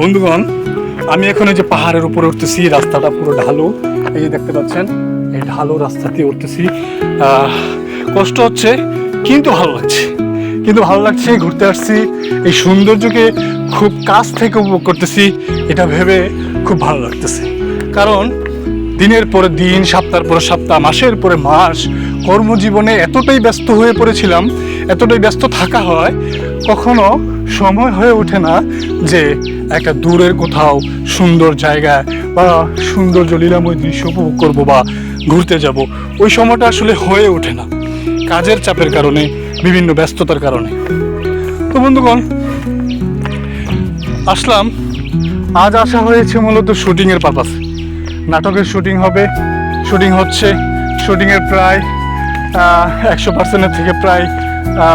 বন্ধুগণ, আমি এখন এই যে পাহাড়ের উপরে উঠতেছি, রাস্তাটা পুরো ঢালু। এই যে দেখতে পাচ্ছেন, এই ঢালু রাস্তা দিয়ে উঠতেছি কষ্ট হচ্ছে, কিন্তু ভালো লাগছে। কিন্তু ভালো লাগছে, ঘুরতে আসছি। এই সৌন্দর্যকে খুব কাছ থেকে উপভোগ করতেছি, এটা ভেবে খুব ভালো লাগতেছে। কারণ, দিনের পরে দিন, সপ্তাহের পরে সপ্তাহ, মাসের পরে মাস, কর্মজীবনে এতটাই ব্যস্ত হয়ে পড়েছিলাম, এতটাই ব্যস্ত থাকা হয়, কখনো সময় হয়ে ওঠে না যে একটা দূরের কোথাও সুন্দর জায়গায় বা সুন্দর লীলাময় দৃশ্য উপভোগ করব বা ঘুরতে যাব। ওই সময়টা আসলে হয়ে ওঠে না। কাজের চাপের কারণে, বিভিন্ন ব্যস্ততার কারণে। তো বন্ধুগণ, আসলাম। আজ আসা হয়েছে মূলত শুটিংয়ের পারপাসে। নাটকের শুটিং হবে। শুটিং হচ্ছে। শুটিংয়ের প্রায় একশো পার্সেন্টের থেকে প্রায়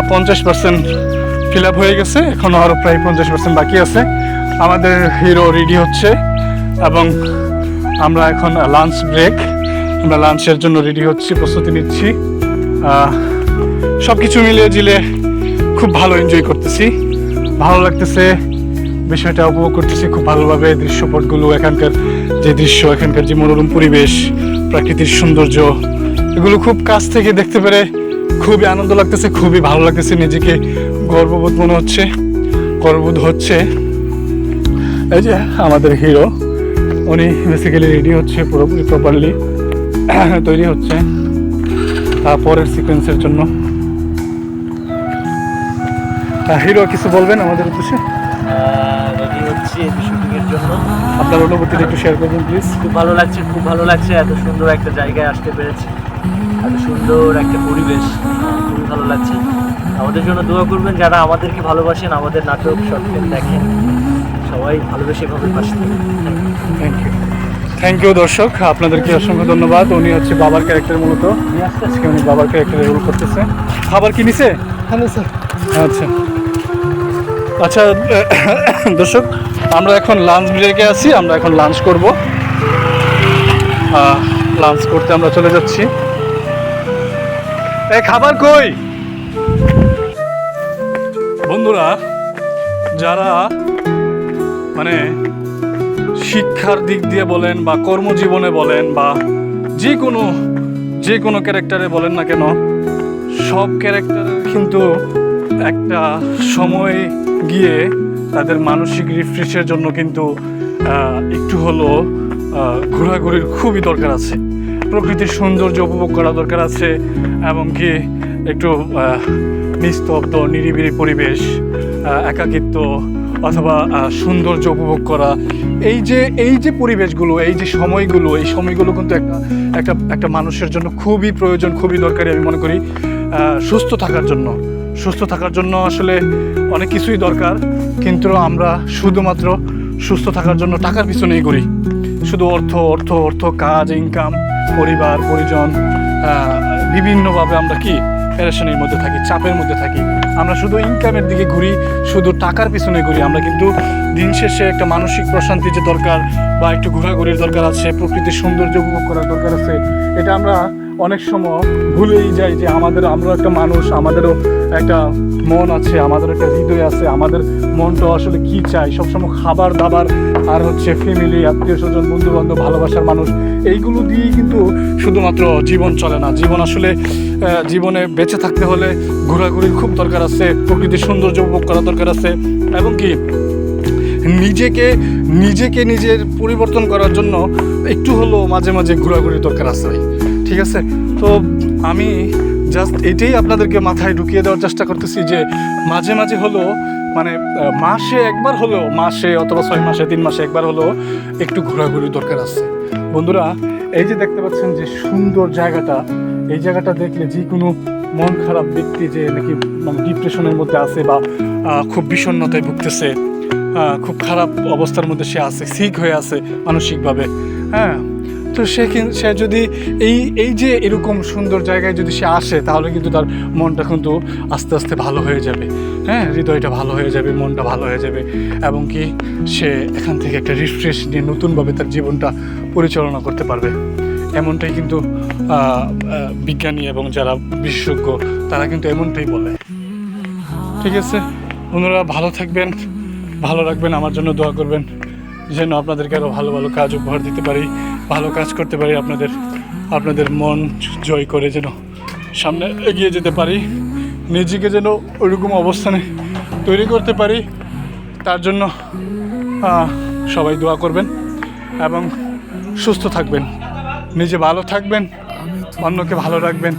পঞ্চাশ পার্সেন্ট ফিল হয়ে গেছে। এখনও আরও প্রায় পঞ্চাশ পার্সেন্ট বাকি আছে। আমাদের হিরো রেডি হচ্ছে এবং আমরা এখন লাঞ্চ ব্রেক আমরা লাঞ্চের জন্য রেডি হচ্ছি, প্রস্তুতি নিচ্ছি। সব কিছু মিলিয়ে জিলে খুব ভালো এনজয় করতেছি। ভালো লাগতেছে, বিষয়টা উপভোগ করতেছি খুব ভালোভাবে। দৃশ্যপটগুলো, এখানকার যে দৃশ্য, এখানকার যে মনোরম পরিবেশ প্রাকৃতিক সৌন্দর্য, এগুলো খুব কাছ থেকে দেখতে পেরে খুবই আনন্দ লাগতেছে, খুবই ভালো লাগতেছে নিজেকে গর্ববোধ মনে হচ্ছে গর্ববোধ হচ্ছে। এই যে আমাদের হিরো উনি বেসিক্যালি রেডি হচ্ছে পুরোপুরি প্রপারলি তৈরি হচ্ছে তারপরের সিকোয়েন্সের জন্য। হিরো কিছু বলবেন আমাদের উদ্দেশ্যে? রেডি হচ্ছে শুটিংয়ের জন্য। আপনার অনুভূতিটা একটু শেয়ার করবেন প্লিজ খুব ভালো লাগছে খুব ভালো লাগছে এত সুন্দর একটা জায়গায় আসতে পেরেছি। এত সুন্দর একটা পরিবেশ খুবই ভালো লাগছে। আমাদের জন্য দোয়া করবেন যারা আমাদেরকে ভালোবাসেন আমাদের নাটক শর্ট ফিল্ম দেখেন। সবাই ভালোবেসে পাশে you. Thank you thank you দর্শক। আপনাদেরকে অসংখ্য ধন্যবাদ। উনি হচ্ছে বাবার ক্যারেক্টার মূলত। আজকে উনি বাবার ক্যারেক্টারে রোল করতেছে। খাবার কি নিছে? Hello sir. আচ্ছা। আচ্ছা দর্শক আমরা এখন লাঞ্চ ব্রেকে আছি। আমরা এখন লাঞ্চ করব। লাঞ্চ করতে আমরা চলে যাচ্ছি। এ খাবার কই? বন্ধুরা, যারা মানে শিক্ষার দিক দিয়ে বলেন বা কর্মজীবনে বলেন বা যে কোনো যে কোনো ক্যারেক্টারে বলেন না কেন, সব ক্যারেক্টারের কিন্তু একটা সময় গিয়ে তাদের মানসিক রিফ্রেশের জন্য কিন্তু একটু হলো ঘোরাঘুরির খুবই দরকার আছে। প্রকৃতির সৌন্দর্য উপভোগ করা দরকার আছে এবং কি একটু নিস্তব্ধ, নিরিবিলি পরিবেশ একাকিত্ব অথবা সৌন্দর্য উপভোগ করা। এই যে এই যে পরিবেশগুলো, এই যে সময়গুলো, এই সময়গুলো কিন্তু একটা একটা একটা মানুষের জন্য খুবই প্রয়োজন, খুবই দরকারি আমি মনে করি। সুস্থ থাকার জন্য। সুস্থ থাকার জন্য আসলে অনেক কিছুই দরকার, কিন্তু আমরা শুধুমাত্র সুস্থ থাকার জন্য টাকার পিছনেই করি। শুধু অর্থ অর্থ অর্থ, কাজ ইনকাম পরিবার, পরিজন বিভিন্নভাবে আমরা কি প্যারেশানির মধ্যে থাকি, চাপের মধ্যে থাকি। আমরা শুধু ইনকামের দিকে ঘুরি, শুধু টাকার পিছনে ঘুরি। আমরা কিন্তু দিন শেষে একটা মানসিক প্রশান্তি যে দরকার বা একটু ঘোরাঘুরির দরকার আছে, প্রকৃতির সৌন্দর্য উপভোগ করার দরকার আছে, এটা আমরা অনেক সময় ভুলেই যাই যে আমাদের আমরা একটা মানুষ, আমাদেরও একটা মন আছে আমাদের একটা হৃদয় আছে, আমাদের মনটা আসলে কি চাই? সবসময় খাবার দাবার আর হচ্ছে ফ্যামিলি আত্মীয় স্বজন বন্ধু বান্ধব ভালোবাসার মানুষ, এইগুলো দিয়েই কিন্তু শুধুমাত্র জীবন চলে না। জীবন আসলে জীবনে বেঁচে থাকতে হলে ঘোরাঘুরির খুব দরকার আছে, প্রকৃতির সৌন্দর্য উপভোগ করা দরকার আছে, এবং কি নিজেকে নিজেকে নিজের পরিবর্তন করার জন্য একটু হলেও মাঝে মাঝে ঘোরাঘুরির দরকার আছে ঠিক আছে? তো আমি জাস্ট এটাই আপনাদেরকে মাথায় ঢুকিয়ে দেওয়ার চেষ্টা করতেছি যে মাঝে মাঝে হলো মানে মাসে একবার হলেও, মাসে অথবা ছয় মাসে, তিন মাসে একবার হলেও একটু ঘোরাঘুরির দরকার আছে। বন্ধুরা, এই যে দেখতে পাচ্ছেন যে সুন্দর জায়গাটা, এই জায়গাটা দেখলে যে কোনো মন খারাপ ব্যক্তি যে নাকি মানে ডিপ্রেশনের মধ্যে আছে বা খুব বিষণ্ণতায় ভুগতেছে খুব খারাপ অবস্থার মধ্যে সে আছে সিক হয়ে আছে মানসিকভাবে। হ্যাঁ তো সে সে যদি এই এই যে এরকম সুন্দর জায়গায় যদি সে আসে, তাহলে কিন্তু তার মনটা কিন্তু আস্তে আস্তে ভালো হয়ে যাবে। হ্যাঁ হৃদয়টা ভালো হয়ে যাবে, মনটা ভালো হয়ে যাবে। এবং কি সে এখান থেকে একটা রিফ্রেশ নিয়ে নতুনভাবে তার জীবনটা পরিচালনা করতে পারবে। এমনটাই কিন্তু বিজ্ঞানী এবং যারা বিশেষজ্ঞ, তারা কিন্তু এমনটাই বলে। ঠিক আছে? ওনারা ভালো থাকবেন, ভালো রাখবেন, আমার জন্য দোয়া করবেন। যেন আপনাদেরকে আরও ভালো ভালো কাজ উপহার দিতে পারি। ভালো কাজ করতে পারি, আপনাদের আপনাদের মন জয় করে যেন সামনে এগিয়ে যেতে পারি, নিজেকে যেন ওইরকম অবস্থানে তৈরি করতে পারি, তার জন্য সবাই দোয়া করবেন এবং সুস্থ থাকবেন, নিজে ভালো থাকবেন, অন্যকে ভালো রাখবেন,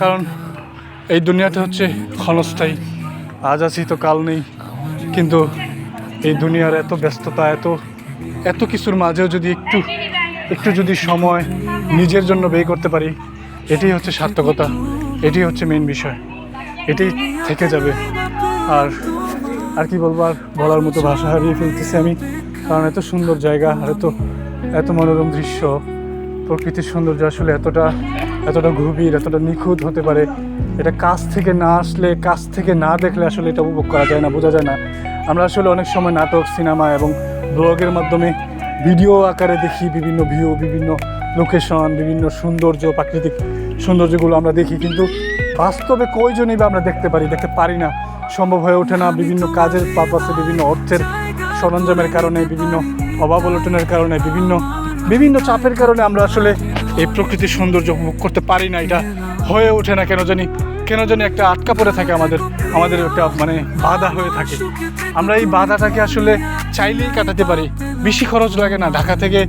কারণ এই দুনিয়াতে হচ্ছে ক্ষণস্থায়ী, আজ আছি তো কাল নেই, কিন্তু এই দুনিয়ার এত ব্যস্ততা, এত এত কিছুর মাঝেও যদি একটু একটু যদি সময় নিজের জন্য ব্যয় করতে পারি, এটাই হচ্ছে সার্থকতা, এটাই হচ্ছে মেন বিষয়, এটাই থেকে যাবে। আর আর কি বলব, আর বলার মতো ভাষা হারিয়ে ফেলতেছি আমি, কারণ এত সুন্দর জায়গা, আর এত এত মনোরম দৃশ্য, প্রকৃতির সৌন্দর্য আসলে এতটা এতটা গভীর, এতটা নিখুঁত হতে পারে। এটা কাছ থেকে না আসলে, কাছ থেকে না দেখলে আসলে এটা উপভোগ করা যায় না, বোঝা যায় না। আমরা আসলে অনেক সময় নাটক, সিনেমা এবং ব্লগের মাধ্যমে ভিডিও আকারে দেখি, বিভিন্ন ভিউ বিভিন্ন লোকেশন বিভিন্ন সৌন্দর্য, প্রাকৃতিক সৌন্দর্যগুলো আমরা দেখি, কিন্তু বাস্তবে কয়জনই বা আমরা দেখতে পারি দেখতে পারি না। সম্ভব হয়ে ওঠে না বিভিন্ন কাজের পারপাসে, বিভিন্ন অর্থের সরঞ্জামের কারণে, বিভিন্ন অভাব অনটনের কারণে, বিভিন্ন বিভিন্ন চাপের কারণে আমরা আসলে এই প্রকৃতির সৌন্দর্য উপভোগ করতে পারি না। এটা হয়ে ওঠে না, কেন জানি কেন জানি একটা আটকা পড়ে থাকে আমাদের আমাদের একটা মানে বাধা হয়ে থাকে। আমরা এই বাধাটাকে আসলে চাইলেই কাটাতে পারি। বেশি খরচ লাগে না। ঢাকা থেকে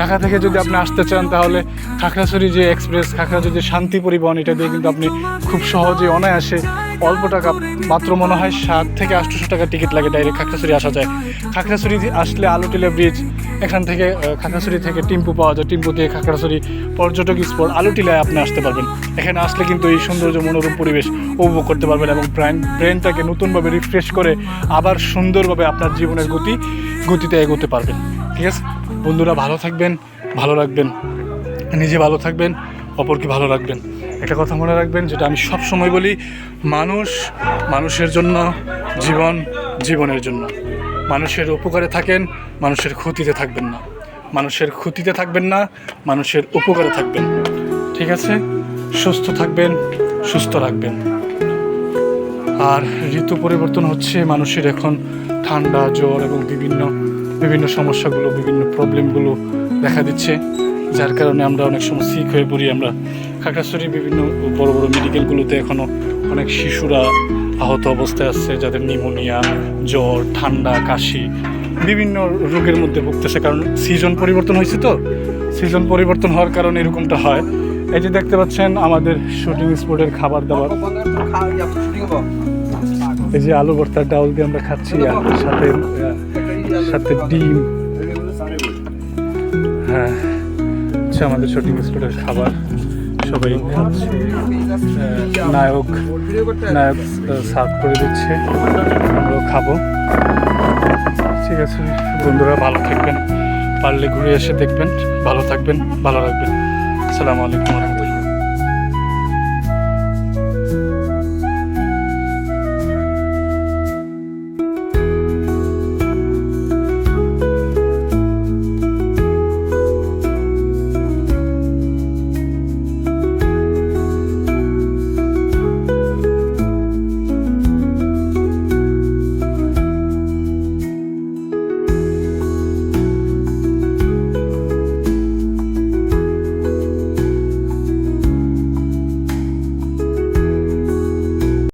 ঢাকা থেকে যদি আপনি আসতে চান, তাহলে খাগড়াছড়ি যে এক্সপ্রেস, খাগড়াছড়ি যে শান্তি পরিবহন, এটা দিয়ে কিন্তু আপনি খুব সহজেই অনায়াসে অল্প টাকা, মাত্র মনে হয় সাত থেকে আটশোশো টাকা টিকিট লাগে ডাইরেক্ট খাগড়াছড়ি আসা যায়। খাগড়াছড়ি দিয়ে আসলে আলোটিলা ব্রিজ এখান থেকে খাগড়াছড়ি থেকে টিম্পু পাওয়া যায়। টিম্পু দিয়ে খাগড়াছড়ি, পর্যটক স্পট, আলুটিলায় আপনি আসতে পারবেন। এখানে আসলে কিন্তু এই সৌন্দর্য, মনোরম পরিবেশ উপভোগ করতে পারবেন এবং ব্রেন ব্রেনটাকে নতুনভাবে রিফ্রেশ করে আবার সুন্দরভাবে আপনার জীবনের গতি, গতিতে এগোতে পারবেন। ঠিক আছে? বন্ধুরা, ভালো থাকবেন, ভালো রাখবেন, নিজে ভালো থাকবেন, অপরকে ভালো রাখবেন। একটা কথা মনে রাখবেন, যেটা আমি সব সময় বলি, মানুষ মানুষের জন্য, জীবন জীবনের জন্য। মানুষের উপকারে থাকেন, মানুষের ক্ষতিতে থাকবেন না। মানুষের ক্ষতিতে থাকবেন না, মানুষের উপকারে থাকবেন। ঠিক আছে? সুস্থ থাকবেন, সুস্থ রাখবেন। আর ঋতু পরিবর্তন হচ্ছে, মানুষের এখন ঠান্ডা, জ্বর এবং বিভিন্ন বিভিন্ন সমস্যাগুলো, বিভিন্ন প্রবলেমগুলো দেখা দিচ্ছে, যার কারণে আমরা অনেক সময় সিক হয়ে পড়ি। আমরা খাগড়াছড়ি বিভিন্ন বড় বড় মেডিকেলগুলোতে এখনও অনেক শিশুরা আহত অবস্থায় আছে, যাদের নিউমোনিয়া জ্বর, ঠান্ডা, কাশি বিভিন্ন রোগের মধ্যে ভুগতেছে। কারণ সিজন পরিবর্তন হয়েছে তো। সিজন পরিবর্তন হওয়ার কারণে এরকমটা হয়। এই যে দেখতে পাচ্ছেন, আমাদের শুটিং স্পটের খাবার দাবার। এই যে আলু ভর্তার ডাউল দিয়ে আমরা খাচ্ছি, আর সাথে সাথে ডিম। হ্যাঁ আমাদের শুটিং স্পটের খাবার। সবাই নায়ক নায়ক সার্ভ করে দিচ্ছে। আমরাও খাব। ঠিক আছে, বন্ধুরা, ভালো থাকবেন। পারলে ঘুরে এসে দেখবেন। ভালো থাকবেন, ভালো রাখবেন। আসসালামু আলাইকুম।